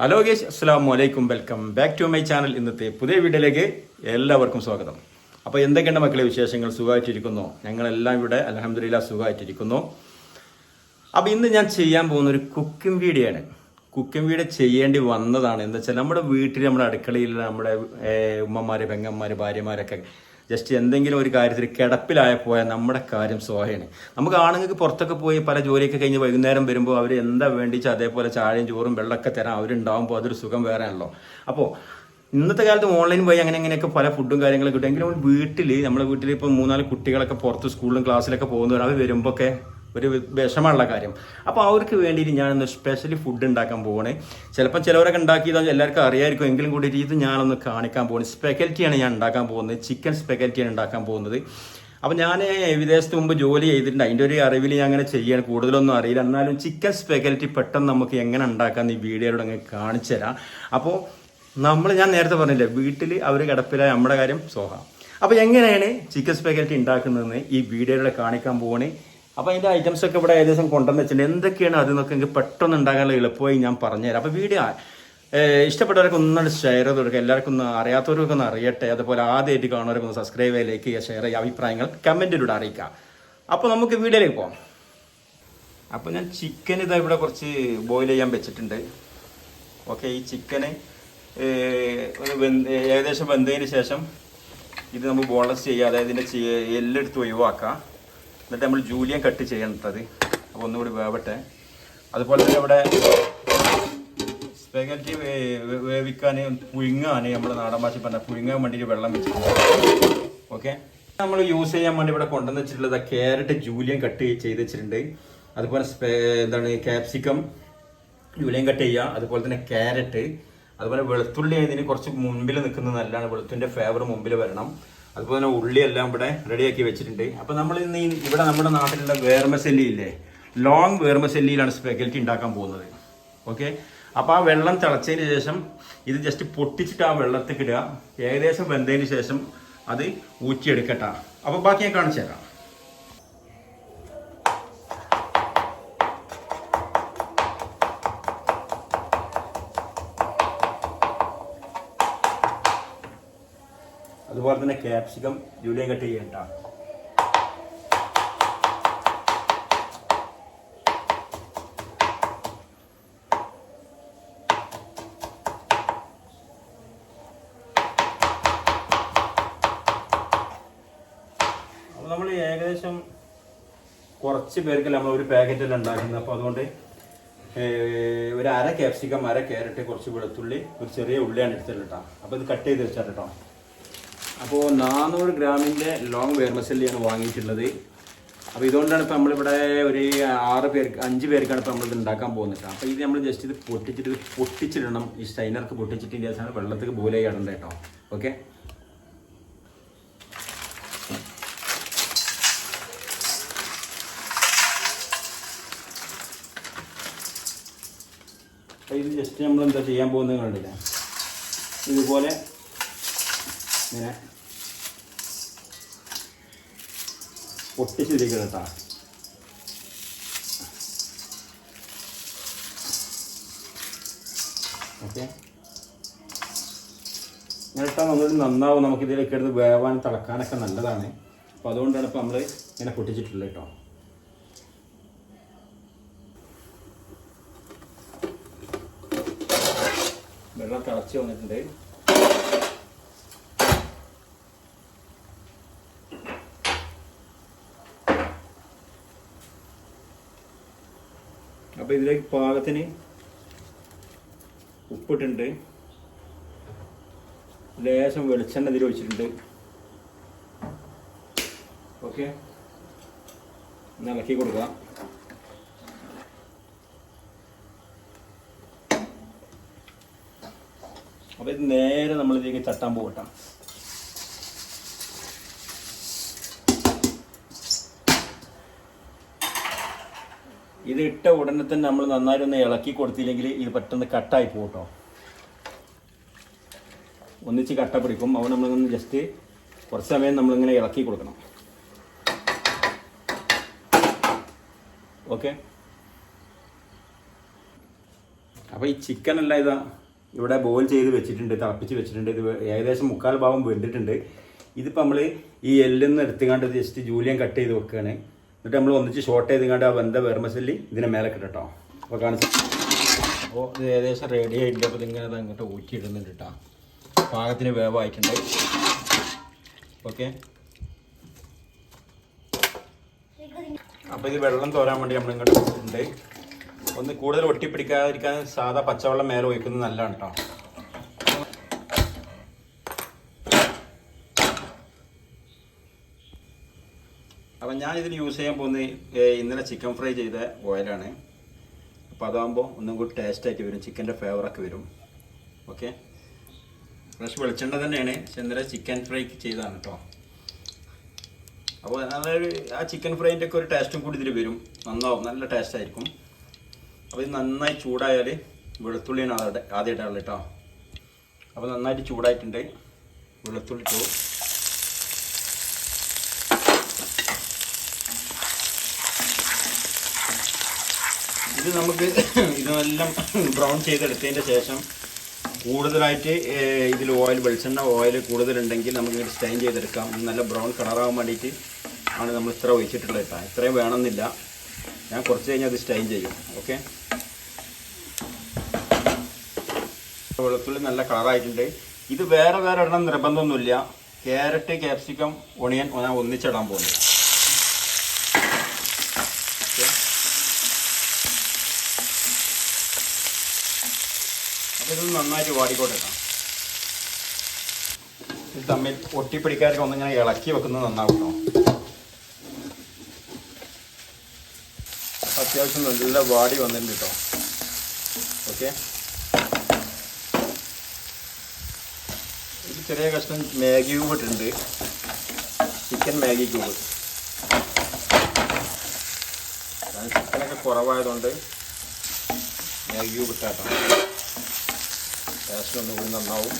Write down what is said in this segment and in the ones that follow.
Hello ഗേഷ് അസ്സാം വലൈക്കും welcome back to my channel ഇന്നത്തെ പുതിയ വീഡിയോയിലേക്ക് എല്ലാവർക്കും സ്വാഗതം. അപ്പോൾ എന്തൊക്കെയുണ്ട് മക്കളെ വിശേഷങ്ങൾ? സുഖമായിട്ടിരിക്കുന്നു? ഞങ്ങളെല്ലാം ഇവിടെ അലഹമ്മദില്ല സുഖമായിട്ടിരിക്കുന്നു. അപ്പോൾ ഇന്ന് ഞാൻ ചെയ്യാൻ പോകുന്ന ഒരു കുക്കിംഗ് വീഡിയോ ആണ്. കുക്കിംഗ് വീഡിയോ ചെയ്യേണ്ടി വന്നതാണ്. എന്താ വെച്ചാൽ നമ്മുടെ വീട്ടിൽ നമ്മുടെ അടുക്കളയിൽ നമ്മുടെ ഉമ്മമാർ പെങ്ങന്മാര് ഭാര്യമാരൊക്കെ ജസ്റ്റ് എന്തെങ്കിലും ഒരു കാര്യത്തിൽ കിടപ്പിലായ പോയാൽ നമ്മുടെ കാര്യം സ്വാഹയാണ് നമുക്ക് ആണുങ്ങൾക്ക് പുറത്തൊക്കെ പോയി പല ജോലിയൊക്കെ കഴിഞ്ഞ് വൈകുന്നേരം വരുമ്പോൾ അവർ എന്താ വേണ്ടിച്ച് അതേപോലെ ചാഴയും ചോറും വെള്ളമൊക്കെ തരാം അവരുണ്ടാവുമ്പോൾ അതൊരു സുഖം വേറെ ആണല്ലോ അപ്പോൾ ഇന്നത്തെ കാലത്ത് ഓൺലൈൻ പോയി അങ്ങനെ അങ്ങനെയൊക്കെ പല ഫുഡും കാര്യങ്ങളൊക്കെ കിട്ടും. എങ്കിലും വീട്ടിൽ നമ്മുടെ വീട്ടിൽ ഇപ്പോൾ മൂന്നാൽ കുട്ടികളൊക്കെ പുറത്ത് സ്കൂളിലും ക്ലാസ്സിലൊക്കെ പോകുന്നവർ അവർ വരുമ്പോഴൊക്കെ ഒരു വിഷമമുള്ള കാര്യം. അപ്പോൾ അവർക്ക് വേണ്ടിയിട്ട് ഞാനൊന്ന് സ്പെഷ്യലി ഫുഡ് ഉണ്ടാക്കാൻ പോകണേ ചിലപ്പോൾ ചിലവരൊക്കെ ഉണ്ടാക്കിയത് എല്ലാവർക്കും അറിയായിരിക്കും. എങ്കിലും കൂടി ഇത് ഞാനൊന്ന് കാണിക്കാൻ പോകുന്നത് സ്പെക്കൽറ്റിയാണ് ഞാൻ ഉണ്ടാക്കാൻ പോകുന്നത്. ചിക്കൻ സ്പെക്കൽറ്റിയാണ് ഉണ്ടാക്കാൻ പോകുന്നത്. അപ്പോൾ ഞാൻ വിദേശത്ത് മുമ്പ് ജോലി ചെയ്തിട്ടുണ്ട്. അതിന്റെ ഒരു അറിവിൽ ഞാൻ അങ്ങനെ ചെയ്യാൻ കൂടുതലൊന്നും അറിയില്ല. എന്നാലും ചിക്കൻ സ്പെക്കൽറ്റി പെട്ടെന്ന് നമുക്ക് എങ്ങനെ ഉണ്ടാക്കാമെന്ന് ഈ വീഡിയോയിലൂടെ അങ്ങ് കാണിച്ചു തരാം. അപ്പോൾ നമ്മൾ ഞാൻ നേരത്തെ പറഞ്ഞില്ലേ വീട്ടിൽ അവർ കിടപ്പിലായ നമ്മുടെ കാര്യം സോഹ. അപ്പോൾ എങ്ങനെയാണ് ചിക്കൻ സ്പെക്കൽറ്റി ഉണ്ടാക്കുന്നതെന്ന് ഈ വീഡിയോയിലൂടെ കാണിക്കാൻ പോവാണ്. അപ്പോൾ അതിന്റെ ഐറ്റംസ് ഒക്കെ ഇവിടെ ഏകദേശം കൊണ്ടുവന്ന് വെച്ചിട്ടുണ്ട്. എന്തൊക്കെയാണ് അതെന്നൊക്കെ എനിക്ക് പെട്ടെന്ന് ഉണ്ടാകാനുള്ള എളുപ്പമായി ഞാൻ പറഞ്ഞുതരാം അപ്പോൾ വീഡിയോ ഇഷ്ടപ്പെട്ടവരൊക്കെ ഒന്നാണ് ഷെയർ ചെയ്ത് കൊടുക്കുക. എല്ലാവർക്കും ഒന്ന് അറിയാത്തവർക്കൊക്കെ ഒന്ന് അറിയട്ടെ. അതുപോലെ ആദ്യമായിട്ട് കാണുന്നവരൊക്കെ ഒന്ന് സബ്സ്ക്രൈബ് ചെയ്യുക ലൈക്ക് ചെയ്യുക ഷെയർ ചെയ്യുക അഭിപ്രായങ്ങൾ കമന്റിലൂടെ അറിയിക്കുക. അപ്പോൾ നമുക്ക് വീഡിയോയിലേക്ക് പോകാം അപ്പോൾ ഞാൻ ചിക്കൻ ഇതാ ഇവിടെ കുറച്ച് ബോയിൽ ചെയ്യാൻ വെച്ചിട്ടുണ്ട്. ഓക്കെ ഈ ചിക്കന് ഏകദേശം വെന്തതിന് ശേഷം ഇത് നമ്മൾ ബോൺലെസ് ചെയ്യുക. അതായത് ഇതിന്റെ എല്ലെടുത്ത് ഒഴിവാക്കുക. എന്നിട്ട് നമ്മൾ ജൂലിയൻ കട്ട് ചെയ്യേണ്ടത്. അപ്പോൾ ഒന്നുകൂടി വേവട്ടെ. അതുപോലെ തന്നെ ഇവിടെ സ്പെഗറ്റി വേവിക്കാൻ പുഴുങ്ങാൻ നമ്മുടെ നാടൻ ഭാഷ പറഞ്ഞാൽ പുഴുങ്ങാൻ വേണ്ടിയിട്ട് വെള്ളം വെച്ചിട്ടുണ്ട് ഓക്കെ നമ്മൾ യൂസ് ചെയ്യാൻ വേണ്ടി ഇവിടെ കൊണ്ടുവന്ന് വെച്ചിട്ടുള്ളത് ക്യാരറ്റ് ജൂലിയൻ കട്ട് ചെയ്ത് വെച്ചിട്ടുണ്ട്. അതുപോലെ എന്താണ് ക്യാപ്സിക്കം ജൂലിയൻ കട്ട് ചെയ്യുക. അതുപോലെ തന്നെ ക്യാരറ്റ് അതുപോലെ വെളുത്തുള്ളി ഇതിന് കുറച്ച് മുമ്പിൽ നിൽക്കുന്നത് നല്ലതാണ്. വെളുത്തിന്റെ ഫ്ലേവർ മുമ്പിൽ വരണം. അതുപോലെ തന്നെ ഉള്ളിയെല്ലാം ഇവിടെ റെഡിയാക്കി വെച്ചിട്ടുണ്ട്. അപ്പോൾ നമ്മൾ ഇന്ന് ഇവിടെ നമ്മുടെ നാട്ടിലുള്ള വേർമസെല്ലി ഇല്ലേ ലോങ് വേർമസെല്ലിയിലാണ് സ്പെഗൽറ്റി ഉണ്ടാക്കാൻ പോകുന്നത്. ഓക്കെ അപ്പോൾ ആ വെള്ളം തിളച്ചതിന് ശേഷം ഇത് ജസ്റ്റ് പൊട്ടിച്ചിട്ട് ആ വെള്ളത്തിൽ ഇടുക. ഏകദേശം വെന്തതിന് ശേഷം അത് ഊറ്റിയെടുക്കട്ടെ. അപ്പോൾ ബാക്കി ഞാൻ കാണിച്ചു തരാം ക്യാപ്സിക്കം ജൂലിയൻ കട്ട് ചെയ്യണ്ട നമ്മൾ ഏകദേശം കുറച്ച് പേർക്ക് നമ്മൾ ഒരു പാക്കറ്റെല്ലാം ഉണ്ടാക്കുന്നത് അപ്പോൾ അതുകൊണ്ട് ഒരു അര ക്യാപ്സിക്കം അര ക്യാരറ്റ് കുറച്ച് വെളുത്തുള്ളി ഒരു ചെറിയ ഉള്ളിയാണ് എടുത്തിട്ടുള്ളത് കേട്ടോ. അപ്പോൾ ഇത് കട്ട് ചെയ്ത് വെച്ചാൽ കേട്ടോ. അപ്പോൾ നാനൂറ് ഗ്രാമിന്റെ ലോങ് വേർമസല്ലിയാണ് വാങ്ങിയിട്ടുള്ളത്. അപ്പോൾ ഇതുകൊണ്ടാണ് ഇപ്പോൾ നമ്മളിവിടെ ഒരു ആറ് പേർക്ക് അഞ്ച് പേർക്കാണ് ഇപ്പോൾ നമ്മളിത് ഉണ്ടാക്കാൻ പോകുന്നത്. അപ്പോൾ ഇത് നമ്മൾ ജസ്റ്റ് ഇത് പൊട്ടിച്ചിട്ട് പൊട്ടിച്ചിടണം. ഈ സ്റ്റൈനർക്ക് പൊട്ടിച്ചിട്ട് അവസാനം വെള്ളത്തിൽ ബോലായി ഇടണ്ട കേട്ടോ. ഓക്കെ ഇത് ജസ്റ്റ് നമ്മൾ എന്താ ചെയ്യാൻ പോകുന്നത് കണ്ടില്ല? ഇതുപോലെ ഇങ്ങനെ പൊട്ടിച്ചിരിക്കണം കേട്ടോ. ഓക്കെ. ഇങ്ങനെ ഇട്ടാൽ ഒന്നുകൂടി നന്നാവും. നമുക്ക് ഇതിലേക്ക് എടുത്ത് വേവാൻ തിളക്കാനൊക്കെ നല്ലതാണ്. അപ്പോൾ അതുകൊണ്ടാണ് ഇപ്പോൾ നമ്മൾ ഇങ്ങനെ പൊട്ടിച്ചിട്ടുള്ളത് കേട്ടോ. വെള്ളം തിളച്ച് വന്നിട്ടുണ്ട്. അപ്പോൾ ഇതിലേക്ക് പാകത്തിന് ഉപ്പിട്ടുണ്ട് ലേശം വെളിച്ചെണ്ണ ഇതിൽ ഒഴിച്ചിട്ടുണ്ട്. ഓക്കെ? ഇളക്കി കൊടുക്കുക അപ്പോൾ ഇത് നേരെ നമ്മളിതിലേക്ക് തട്ടാൻ പോകട്ടാം. ഇത് ഇട്ട ഉടനെ തന്നെ നമ്മൾ നന്നായി ഒന്ന് ഇളക്കി കൊടുത്തില്ലെങ്കിൽ ഇത് പെട്ടെന്ന് കട്ടായി പോട്ടോ ഒന്നിച്ച് കട്ട പിടിക്കും. അവ നമ്മളിങ്ങനെ ജസ്റ്റ് കുറച്ച് സമയം നമ്മളിങ്ങനെ ഇളക്കി കൊടുക്കണം. ഓക്കെ അപ്പോൾ ഈ ചിക്കൻ അല്ല ഇതാ ഇവിടെ ബോയിൽ ചെയ്ത് വെച്ചിട്ടുണ്ട് തിളപ്പിച്ച് വെച്ചിട്ടുണ്ട്. ഇത് ഏകദേശം മുക്കാൽ ഭാഗം വെന്തിട്ടുണ്ട്. ഇതിപ്പോൾ നമ്മൾ ഈ എല്ലെന്ന് എടുത്തുകൊണ്ട് ജസ്റ്റ് ജൂലിയൻ കട്ട് ചെയ്ത് വെക്കുകയാണ്. എന്നിട്ട് നമ്മൾ ഒന്നിച്ച് ഷോർട്ട് ചെയ്തുകൊണ്ട് ആ വെന്ത വെർമസല്ലി ഇതിനെ മേലെ കിട്ടോ അപ്പോൾ കാണിച്ചു അപ്പോൾ ഇത് ഏകദേശം റെഡി ആയിട്ടുണ്ട്. അപ്പോൾ ഇതിങ്ങനെ അത് അങ്ങോട്ട് ഊറ്റിയിടുന്നുണ്ട് കേട്ടോ പാകത്തിന് വേവായിട്ടുണ്ട് ഓക്കെ. അപ്പോൾ ഇത് വെള്ളം തോരാൻ വേണ്ടി നമ്മൾ ഇങ്ങോട്ട് ഉണ്ട് ഒന്ന് കൂടുതൽ ഒട്ടിപ്പിടിക്കാതിരിക്കാൻ സാധാ പച്ചവെള്ളം മേലെ ഒഴിക്കുന്നത് നല്ലതാണ് കേട്ടോ അപ്പം ഞാൻ ഇതിന് യൂസ് ചെയ്യാൻ പോകുന്നത് ഇന്നലെ ചിക്കൻ ഫ്രൈ ചെയ്ത ഓയിലാണ് അപ്പോൾ അതാകുമ്പോൾ ഒന്നും കൂടി ടേസ്റ്റ് ആയിട്ട് വരും ചിക്കന്റെ ഫ്ലേവറൊക്കെ വരും. ഓക്കെ ഫ്രഷ് വെളിച്ചെണ്ണ തന്നെയാണ് പക്ഷെ ഇന്നലെ ചിക്കൻ ഫ്രൈ ചെയ്തതാണ് കേട്ടോ അപ്പോൾ നല്ലൊരു ആ ചിക്കൻ ഫ്രൈന്റെ ഒക്കെ ഒരു ടേസ്റ്റും കൂടി ഇതിൽ വരും. നന്നാവും നല്ല ടേസ്റ്റ് ആയിരിക്കും. അപ്പോൾ ഇത് നന്നായി ചൂടായാൽ വെളുത്തുള്ളിയാണ് ആദ്യം ആദ്യം കേട്ടോ അപ്പോൾ നന്നായിട്ട് ചൂടായിട്ടുണ്ട്. വെളുത്തുള്ളി ഇട്ടു. ഇത് നമുക്ക് ഇതെല്ലാം ബ്രൗൺ ചെയ്തെടുത്തതിന്റെ ശേഷം കൂടുതലായിട്ട് ഇതിൽ ഓയിൽ വെളിച്ചെണ്ണ ഓയിൽ കൂടുതലുണ്ടെങ്കിൽ നമുക്ക് ഇങ്ങോട്ട് സ്റ്റൈൻ ചെയ്തെടുക്കാം നല്ല ബ്രൗൺ കളറാകാൻ വേണ്ടിയിട്ട് ആണ് നമ്മൾ ഇത്ര ഒഴിച്ചിട്ടുള്ളത് കേട്ടോ. ഇത്രയും വേണമെന്നില്ല. ഞാൻ കുറച്ച് കഴിഞ്ഞാൽ അത് സ്റ്റൈൻ ചെയ്യും. ഓക്കെ വെളുത്തുള്ളി നല്ല കളറായിട്ടുണ്ട് ഇത് വേറെ വേറെ ഇടണം നിർബന്ധമൊന്നുമില്ല. ക്യാരറ്റ് ക്യാപ്സിക്കം ഒണിയൻ ഞാൻ ഒന്നിച്ചിടാൻ പോകുന്നു. അപ്പോൾ ഇത് നന്നായിട്ട് വാടിക്കോട്ടെ കേട്ടോ ഇത് തമ്മിൽ ഒട്ടിപ്പിടിക്കാതൊക്കെ ഒന്നിങ്ങനെ ഇളക്കി വെക്കുന്നത് നന്നാവും കേട്ടോ അത്യാവശ്യം നല്ല വാടി വന്നിട്ടുണ്ട് കേട്ടോ ഓക്കെ. ഇത് ചെറിയ കഷ്ണം മാഗി ക്യൂബ് ഇട്ടിട്ടുണ്ട്. Chicken Maggi cube. ചിക്കനൊക്കെ കുറവായതുകൊണ്ട് മാഗി ക്യൂബ് ഇട്ടാട്ടോ. ടേസ്റ്റ് ഒന്നും കൂടി നന്നാവും.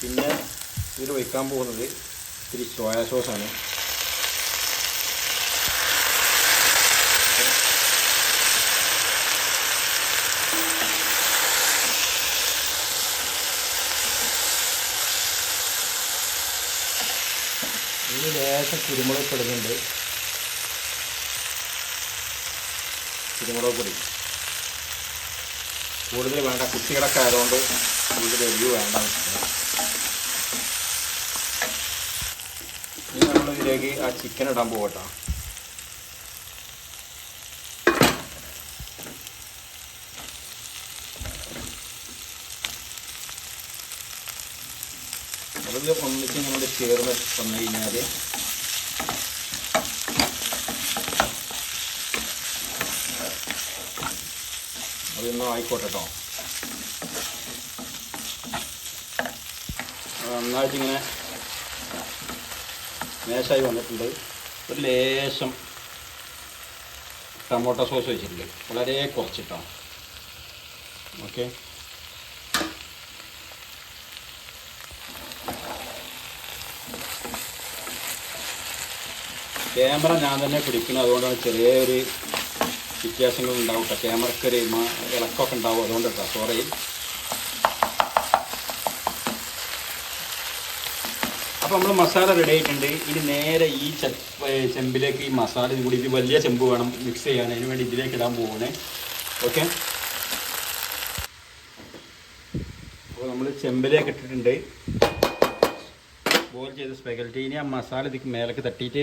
പിന്നെ ഇതിൽ വയ്ക്കാൻ പോകുന്നത് ഇത്തിരി സോയാ സോസാണ് ഇതിൽ ലേശം കുരുമുളക് ഇടുന്നുണ്ട് കുരുമുളക് പൊടി. കൂടുതൽ വേണ്ട കുട്ടികളൊക്കെ ആയതുകൊണ്ട് കൂടുതൽ എരിവ് വേണ്ട. ഇനി നമ്മൾ ഇതിലേക്ക് ആ ചിക്കൻ ഇടാൻ പോകട്ടോ ഒന്നിച്ച് നമ്മൾ ചേർന്ന് വന്നു കഴിഞ്ഞാൽ അതൊന്നും ആയിക്കോട്ടെ കേട്ടോ നന്നായിട്ടിങ്ങനെ മേശായി വന്നിട്ടുണ്ട്. ഒരു ലേശം ടൊമാറ്റോ സോസ് വെച്ചിട്ടുണ്ട്. വളരെ കുറച്ചിട്ടോ. ഓക്കെ. ക്യാമറ ഞാൻ തന്നെ പിടിക്കുന്നത്. അതുകൊണ്ടാണ് ചെറിയൊരു വ്യത്യാസങ്ങൾ ഉണ്ടാവും കേട്ടോ ഇളക്കമൊക്കെ ഉണ്ടാവും അതുകൊണ്ട് കേട്ടോ സോറി അപ്പോൾ നമ്മൾ മസാല റെഡി ആയിട്ടുണ്ട്. ഇനി നേരെ ഈ ചെമ്പിലേക്ക് ഈ മസാല കൂടി ഇത് വലിയ ചെമ്പ് വേണം മിക്സ് ചെയ്യാൻ. അതിന് വേണ്ടി ഇതിലേക്ക് ഇടാൻ പോകണേ ഓക്കെ അപ്പോൾ നമ്മൾ ചെമ്പിലേക്ക് ഇട്ടിട്ടുണ്ട്. ബോയിൽ ചെയ്ത സ്പെഗൽറ്റി ഇനി ആ മസാല ഇതിക്ക് മേലേക്ക് തട്ടിയിട്ട്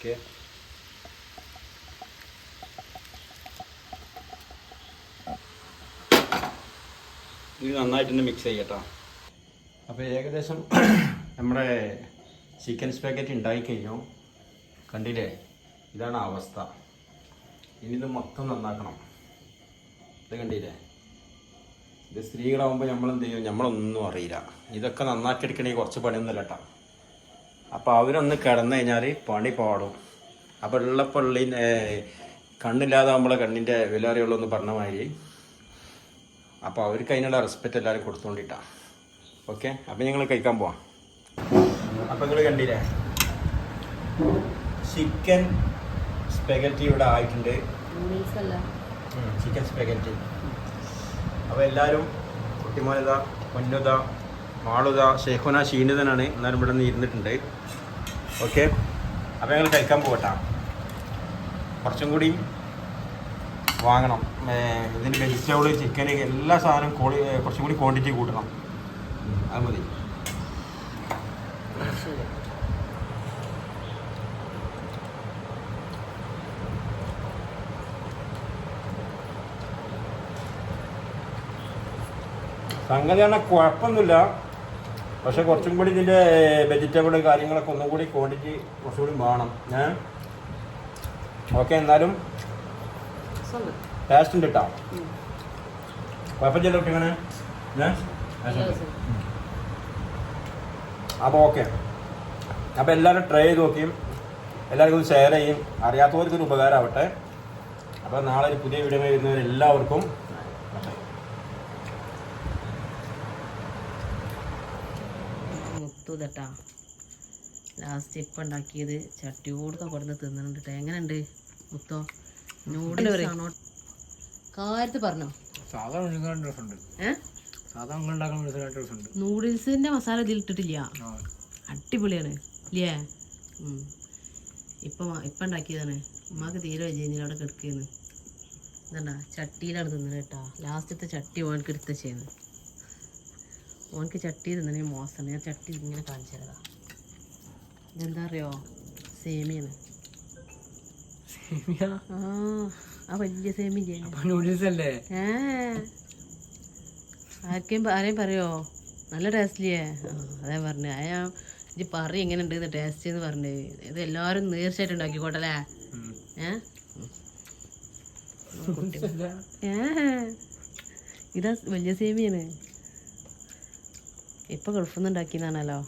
ഓക്കെ ഇത് നന്നായിട്ടൊന്ന് മിക്സ് ചെയ്യട്ടോ അപ്പോൾ ഏകദേശം നമ്മുടെ ചിക്കൻ സ്പാക്കറ്റ് ഉണ്ടായിക്കഴിഞ്ഞു കണ്ടില്ലേ? ഇതാണ് അവസ്ഥ. ഇനി ഇത് മൊത്തം നന്നാക്കണം. ഇത് കണ്ടില്ലേ? ഇത് സ്ത്രീകളാകുമ്പോൾ നമ്മളെന്ത് ചെയ്യും? നമ്മളൊന്നും അറിയില്ല. ഇതൊക്കെ നന്നാക്കി എടുക്കണമെങ്കിൽ കുറച്ച് പണിയൊന്നുമല്ല കേട്ടോ. അപ്പോൾ അവരൊന്ന് കിടന്നു കഴിഞ്ഞാൽ പണി പാടും. അപ്പോൾ ഉള്ള പള്ളി കണ്ണില്ലാതെ നമ്മളെ കണ്ണിന്റെ വില അറിയുള്ളൂ എന്ന് പറഞ്ഞ മാതിരി. അപ്പോൾ അവർക്ക് അതിനുള്ള റെസ്പെക്റ്റ് എല്ലാവരും കൊടുത്തുകൊണ്ടിട്ടാണ് ഓക്കെ അപ്പം ഞങ്ങൾ കഴിക്കാൻ പോവാം. അപ്പം നിങ്ങൾ കണ്ടില്ലേ? ചിക്കൻ സ്പെഗറ്റി ഇവിടെ ആയിട്ടുണ്ട്. ചിക്കൻ സ്പെഗറ്റി അപ്പോൾ എല്ലാവരും കുട്ടിമോനിത പൊന്നുത മാളുത ഷെയ്ഖുന ഷീനിതനാണ്. എന്നാലും ഇവിടെ നിന്ന് ഇരുന്നിട്ടുണ്ട്. ഓക്കെ അപ്പോൾ ഞങ്ങൾ കഴിക്കാൻ പോകട്ടാ കുറച്ചും കൂടി വാങ്ങണം. ഇതിന് വെജിറ്റബിൾ ചിക്കൻ എല്ലാ സാധനവും കോളി കുറച്ചും കൂടി ക്വാണ്ടിറ്റി കൂട്ടണം. അത് മതി. സംഗതി കുഴപ്പമൊന്നുമില്ല. പക്ഷെ കുറച്ചും കൂടി ഇതിന്റെ വെജിറ്റബിൾ കാര്യങ്ങളൊക്കെ ഒന്നും കൂടി ക്വാണ്ടിറ്റി കുറച്ചും കൂടി വേണം. ഞാൻ ഓക്കെ എന്നാലും. ടേസ്റ്റ് ഉണ്ട് കേട്ടോ. കുഴപ്പമില്ല ഇങ്ങനെ അപ്പോൾ ഓക്കെ. അപ്പോൾ എല്ലാവരും ട്രൈ ചെയ്ത് നോക്കിയും എല്ലാവർക്കും ഷെയർ ചെയ്യും. അറിയാത്തവർക്കൊരു ഉപകാരമാവട്ടെ. അപ്പോൾ നാളെ ഒരു പുതിയ വീഡിയോ വരുന്നവർ എല്ലാവർക്കും ഇതട്ടാ തട്ടാ ലാസ്റ്റ് ഇപ്പം ഉണ്ടാക്കിയത് ചട്ടിയോടൊക്കെ കൊടുന്ന് തിന്നുന്നുണ്ട് കേട്ടോ എങ്ങനെയുണ്ട് മുത്തോ? നൂഡിൽസ് ആണോ? പറഞ്ഞോ. നൂഡിൽസിന്റെ മസാല ഇതിൽ ഇട്ടിട്ടില്ല. അടിപൊളിയാണ്. ഇല്ലേ? ഇപ്പൊ ഇപ്പം ഉണ്ടാക്കിയതാണ്. ഉമ്മാക്ക് തീരെ വിജയിച്ചില്ല അവിടെ കിടക്കുന്നു. എന്താ ചട്ടിയിലാണ് തിന്നത് കേട്ടാ ലാസ്റ്റത്തെ ചട്ടി ഓനക്ക് എടുത്ത ചെയ്യുന്നത് ഓനക്ക് ചട്ടി തിന്നണേ മോശം. ഞാൻ ചട്ടി ഇങ്ങനെ കാണിച്ചു തരാം ഇതെന്താ അറിയോ? സേമിയാണ്. ആ ആ വലിയ സേമില്ലേ നൂഡിൽസ് അല്ലേ ഏ. ആർക്കെയും ആരെയും പറയോ? നല്ല ടേസ്റ്റില്ലേ? അതേ പറഞ്ഞു. അയാ ഇത് പറ എങ്ങനെ ഉണ്ട് ടേസ്റ്റ് എന്ന് പറഞ്ഞു. ഇത് എല്ലാവരും തീർച്ചയായിട്ടും ഉണ്ടാക്കിക്കോട്ടല്ലേ? ഏ? കുട്ടി ഏ. ഇതാ വലിയ സേമിയാണ്. ഇപ്പൊ ഗൾഫിൽ നിന്ന്